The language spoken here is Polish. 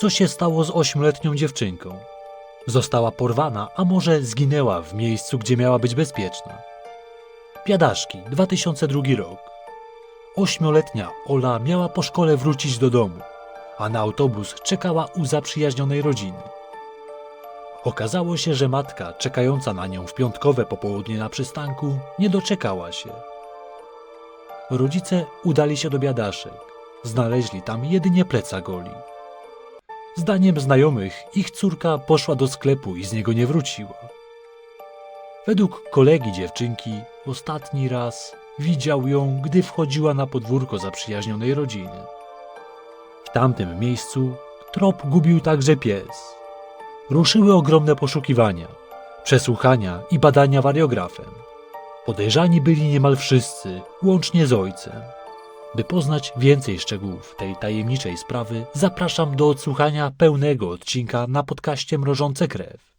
co się stało z ośmioletnią dziewczynką. Została porwana, a może zginęła w miejscu, gdzie miała być bezpieczna. Piadaszki, 2002 rok. Ośmioletnia Ola miała po szkole wrócić do domu, a na autobus czekała u zaprzyjaźnionej rodziny. Okazało się, że matka, czekająca na nią w piątkowe popołudnie na przystanku, nie doczekała się. Rodzice udali się do biadaszek. Znaleźli tam jedynie plecak Oli. Zdaniem znajomych, ich córka poszła do sklepu i z niego nie wróciła. Według kolegi dziewczynki, ostatni raz widział ją, gdy wchodziła na podwórko zaprzyjaźnionej rodziny. W tamtym miejscu trop gubił także pies. Ruszyły ogromne poszukiwania, przesłuchania i badania wariografem. Podejrzani byli niemal wszyscy, łącznie z ojcem. By poznać więcej szczegółów tej tajemniczej sprawy, zapraszam do odsłuchania pełnego odcinka na podcaście Mrożące Krew.